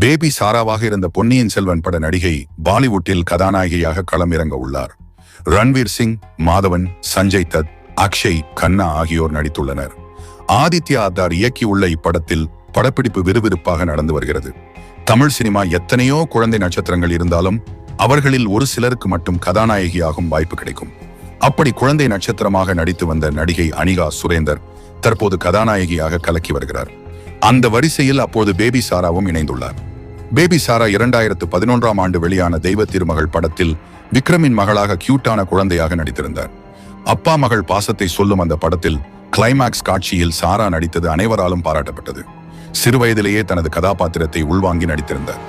Baby சாராவாக இருந்த பொன்னியின் செல்வன் பட நடிகை பாலிவுட்டில் கதாநாயகியாக களமிறங்க உள்ளார். ரன்வீர் சிங் மாதவன் சஞ்சய் தத் அக்ஷய் கண்ணா ஆகியோர் நடித்துள்ளனர். ஆதித்யா அத்தார் இயக்கியுள்ள இப்படத்தில் படப்பிடிப்பு விறுவிறுப்பாக நடந்து வருகிறது. தமிழ் சினிமா எத்தனையோ குழந்தை நட்சத்திரங்கள் இருந்தாலும் அவர்களில் ஒரு சிலருக்கு மட்டும் கதாநாயகியாகும் வாய்ப்பு கிடைக்கும். அப்படி குழந்தை நட்சத்திரமாக நடித்து வந்த நடிகை அனிகா சுரேந்தர் தற்போது கதாநாயகியாக கலக்கி வருகிறார். அந்த வரிசையில் அப்போது பேபி சாராவும் இணைந்துள்ளார். பேபி சாரா இரண்டாயிரத்து பதினொன்றாம் ஆண்டு வெளியான தெய்வ திருமகள் படத்தில் விக்ரமின் மகளாக கியூட்டான குழந்தையாக நடித்திருந்தார். அப்பா மகள் பாசத்தை சொல்லும் அந்த படத்தில் கிளைமாக்ஸ் காட்சியில் சாரா நடித்தது அனைவராலும் பாராட்டப்பட்டது. சிறுவயதிலேயே தனது கதாபாத்திரத்தை உள்வாங்கி நடித்திருந்தார்.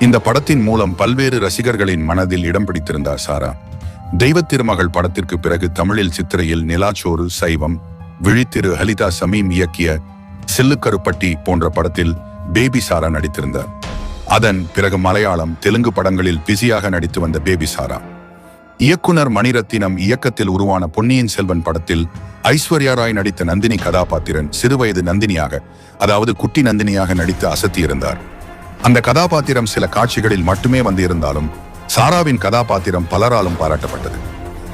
இந்த படத்தின் மூலம் பல்வேறு ரசிகர்களின் மனதில் இடம் பிடித்திருந்தார் சாரா. தெய்வ திருமகள் படத்திற்கு பிறகு தமிழில் சித்திரையில் நிலாச்சோறு சைவம் விழித்திரு ஹலிதா சமீம் இயக்கிய சில்லுக்கருப்பட்டி போன்ற படத்தில் பேபி சாரா நடித்திருந்தார். அதன் பிறகு மலையாளம் தெலுங்கு படங்களில் பிஸியாக நடித்து வந்த பேபி சாரா. இயக்குனர் மணிரத்தினம் இயக்கத்தில் உருவான பொன்னியின் செல்வன் படத்தில் ஐஸ்வர்யா ராய் நடித்த நந்தினி கதாபாத்திரன் சிறுவயது நந்தினியாக அதாவது குட்டி நந்தினியாக நடித்து அசத்தியிருந்தார். அந்த கதாபாத்திரம் சில காட்சிகளில் மட்டுமே வந்து இருந்தாலும் சாராவின் கதாபாத்திரம் பலராலும் பாராட்டப்பட்டது.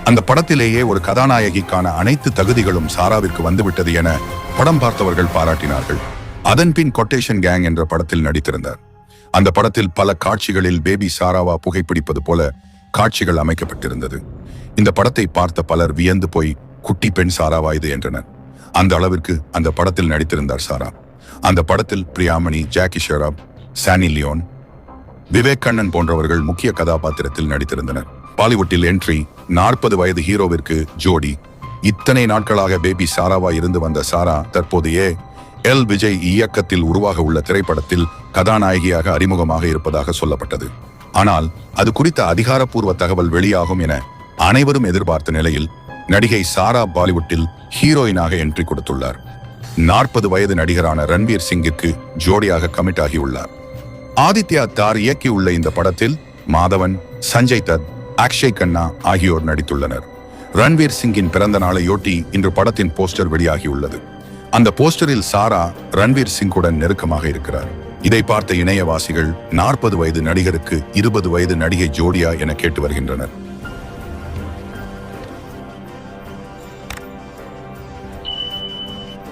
அந்த படத்திலேயே ஒரு கதாநாயகிக்கான அனைத்து தகுதிகளும் சாராவிற்கு வந்துவிட்டது என படம் பார்த்தவர்கள் பாராட்டினார்கள். அதன்பின் கொட்டேஷன் கேங் என்ற படத்தில் நடித்திருந்தார். அந்த படத்தில் பல காட்சிகளில் பேபி சாராவா புகைப்பிடிப்பது போல காட்சிகள் அமைக்கப்பட்டிருந்தது. இந்த படத்தை பார்த்த பலர் வியந்து போய் குட்டி பெண் சாராவா இது என்றனர். அந்த அளவிற்கு அந்த படத்தில் நடித்திருந்தார் சாரா. அந்த படத்தில் பிரியாமணி ஜாக்கி ஷெராப் சானி லியோன் விவேக் கண்ணன் போன்றவர்கள் முக்கிய கதாபாத்திரத்தில் நடித்திருந்தனர். பாலிவுட்டில் என்ட்ரி நாற்பது வயது ஹீரோவிற்கு ஜோடி. இத்தனை நாட்களாக பேபி சாராவா இருந்து வந்த சாரா தற்போது ஏ எல். விஜய் இயக்கத்தில் உருவாக உள்ள திரைப்படத்தில் கதாநாயகியாக அறிமுகமாக இருப்பதாக சொல்லப்பட்டது. ஆனால் அது குறித்த அதிகாரப்பூர்வ தகவல் வெளியாகும் என அனைவரும் எதிர்பார்த்த நிலையில் நடிகை சாரா பாலிவுட்டில் ஹீரோயினாக என்ட்ரி கொடுத்துள்ளார். நாற்பது வயது நடிகரான ரன்வீர் சிங்கிற்கு ஜோடியாக கமிட் ஆகியுள்ளார். ஆதித்யா தார் இயக்கியுள்ள இந்த படத்தில் மாதவன் சஞ்சய் தத் அக்ஷய் கண்ணா ஆகியோர் நடித்துள்ளனர். ரன்வீர் சிங்கின் பிறந்த நாளையொட்டி இன்று படத்தின் போஸ்டர் வெளியாகியுள்ளது. அந்த போஸ்டரில் சாரா ரன்வீர் சிங்குடன் நெருக்கமாக இருக்கிறார். இதை பார்த்த இணையவாசிகள் நாற்பது வயது நடிகருக்கு இருபது வயது நடிகை ஜோடியா என கேட்டு வருகின்றனர்.